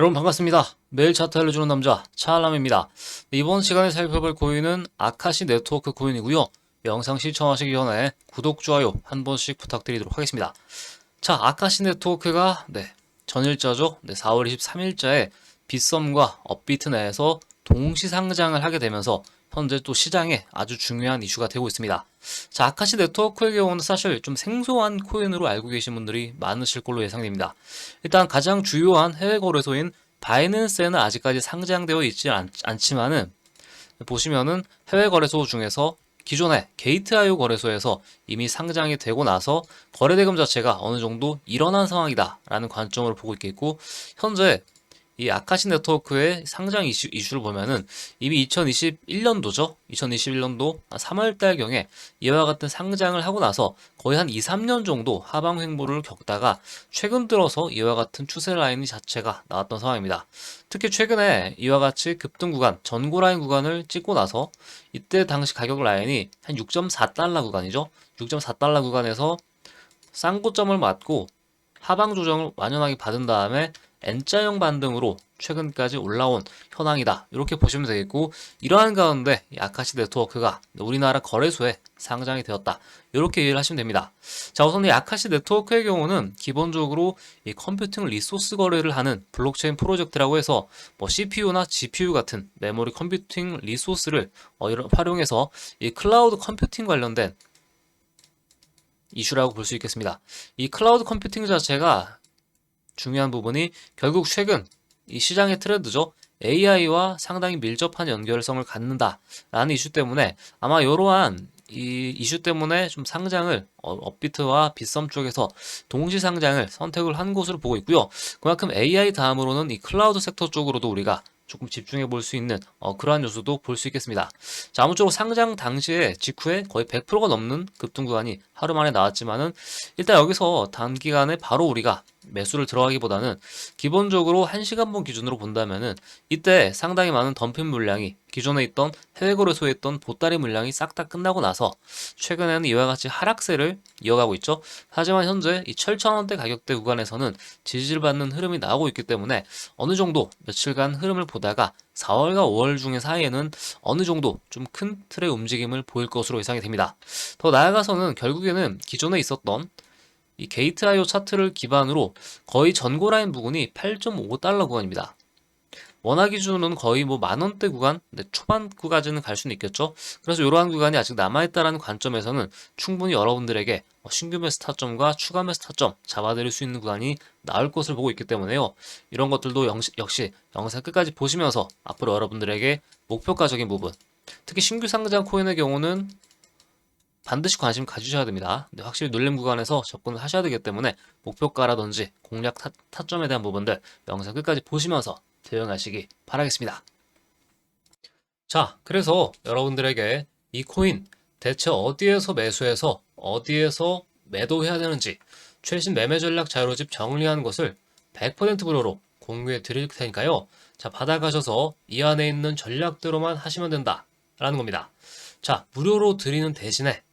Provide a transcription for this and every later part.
여러분 반갑습니다. 매일 차트 알려주는 남자 차알람입니다. 네, 이번 시간에 살펴볼 코인은 아카시 네트워크 코인이고요. 영상 시청하시기 전에 구독, 좋아요 한 번씩 부탁드리도록 하겠습니다. 자, 아카시 네트워크가 네, 전일자죠. 네, 4월 23일자에 빗썸과 업비트 내에서 동시 상장을 하게 되면서 현재 또 시장에 아주 중요한 이슈가 되고 있습니다. 자, 아카시 네트워크의 경우는 사실 좀 생소한 코인으로 알고 계신 분들이 많으실 걸로 예상됩니다. 일단 가장 주요한 해외 거래소인 바이낸스에는 아직까지 상장되어 있지 않, 않지만은 보시면은 해외 거래소 중에서 기존의 게이트아이오 거래소에서 이미 상장이 되고 나서 거래 대금 자체가 어느 정도 일어난 상황이다라는 관점으로 보고 있겠고 현재 이 아카시 네트워크의 상장 이슈, 이슈를 보면은 이미 2021년도죠. 2021년도 3월달경에 이와 같은 상장을 하고 나서 거의 한 2, 3년 정도 하방 횡보를 겪다가 최근 들어서 이와 같은 추세 라인 자체가 나왔던 상황입니다. 특히 최근에 이와 같이 급등 구간, 전고 라인 구간을 찍고 나서 이때 당시 가격 라인이 한 6.4달러 구간이죠. 6.4달러 구간에서 쌍고점을 맞고 하방 조정을 완연하게 받은 다음에 N자형 반등으로 최근까지 올라온 현황이다. 이렇게 보시면 되겠고 이러한 가운데 이 아카시 네트워크가 우리나라 거래소에 상장이 되었다. 이렇게 이해를 하시면 됩니다. 자 우선 이 아카시 네트워크의 경우는 기본적으로 이 컴퓨팅 리소스 거래를 하는 블록체인 프로젝트라고 해서 뭐 CPU나 GPU 같은 메모리 컴퓨팅 리소스를 어, 활용해서 이 클라우드 컴퓨팅 관련된 이슈라고 볼 수 있겠습니다. 이 클라우드 컴퓨팅 자체가 중요한 부분이 결국 최근 이 시장의 트렌드죠. AI와 상당히 밀접한 연결성을 갖는다라는 이슈 때문에 아마 이러한 이 이슈 때문에 좀 상장을 어, 업비트와 빗썸 쪽에서 동시 상장을 선택을 한 것으로 보고 있고요. 그만큼 AI 다음으로는 이 클라우드 섹터 쪽으로도 우리가 조금 집중해 볼 수 있는 어, 그러한 요소도 볼 수 있겠습니다. 자, 아무쪼록 상장 당시에 직후에 거의 100%가 넘는 급등 구간이 하루 만에 나왔지만은 일단 여기서 단기간에 바로 우리가 매수를 들어가기보다는 기본적으로 1시간분 기준으로 본다면은 이때 상당히 많은 덤핑 물량이 기존에 있던 해외 거래소에 있던 보따리 물량이 싹 다 끝나고 나서 최근에는 이와 같이 하락세를 이어가고 있죠. 하지만 현재 이 7,000원대 가격대 구간에서는 지지를 받는 흐름이 나오고 있기 때문에 어느 정도 며칠간 흐름을 보다가 4월과 5월 중에 사이에는 어느 정도 좀 큰 틀의 움직임을 보일 것으로 예상이 됩니다. 더 나아가서는 결국에는 기존에 있었던 이 게이트 아이오 차트를 기반으로 거의 전고 라인 부근이 8.5달러 구간입니다. 원화 기준은 거의 뭐 만원대 구간, 네, 초반구까지는 갈 수는 있겠죠. 그래서 이러한 구간이 아직 남아있다라는 관점에서는 충분히 여러분들에게 뭐 신규 매수 타점과 추가 매수 타점 잡아드릴 수 있는 구간이 나올 것을 보고 있기 때문에요. 이런 것들도 영시- 역시 영상 끝까지 보시면서 앞으로 여러분들에게 목표가적인 부분, 특히 신규 상장 코인의 경우는 반드시 관심 가지셔야 됩니다. 근데 확실히 눌림 구간에서 접근을 하셔야 되기 때문에 목표가라든지 공략 타, 타점에 대한 부분들 영상 끝까지 보시면서 대응하시기 바라겠습니다. 자, 그래서 여러분들에게 이 코인 대체 어디에서 매수해서 어디에서 매도해야 되는지 최신 매매 전략 자료집 정리한 것을 100% 무료로 공유해 드릴 테니까요. 자, 받아가셔서 이 안에 있는 전략대로만 하시면 된다 라는 겁니다. 자, 무료로 드리는 대신에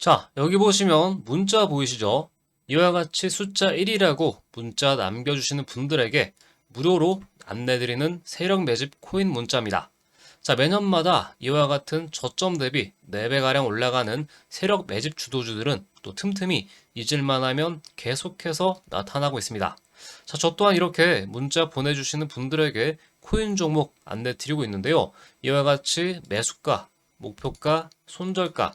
자, 여기 보시면 문자 보이시죠? 이와 같이 숫자 1이라고 문자 남겨주시는 분들에게 무료로 안내드리는 세력 매집 코인 문자입니다. 자, 매년마다 이와 같은 저점 대비 4배가량 올라가는 세력 매집 주도주들은 또 틈틈이 잊을만 하면 계속해서 나타나고 있습니다. 자, 저 또한 이렇게 문자 보내주시는 분들에게 코인 종목 안내 드리고 있는데요. 이와 같이 매수가, 목표가, 손절가,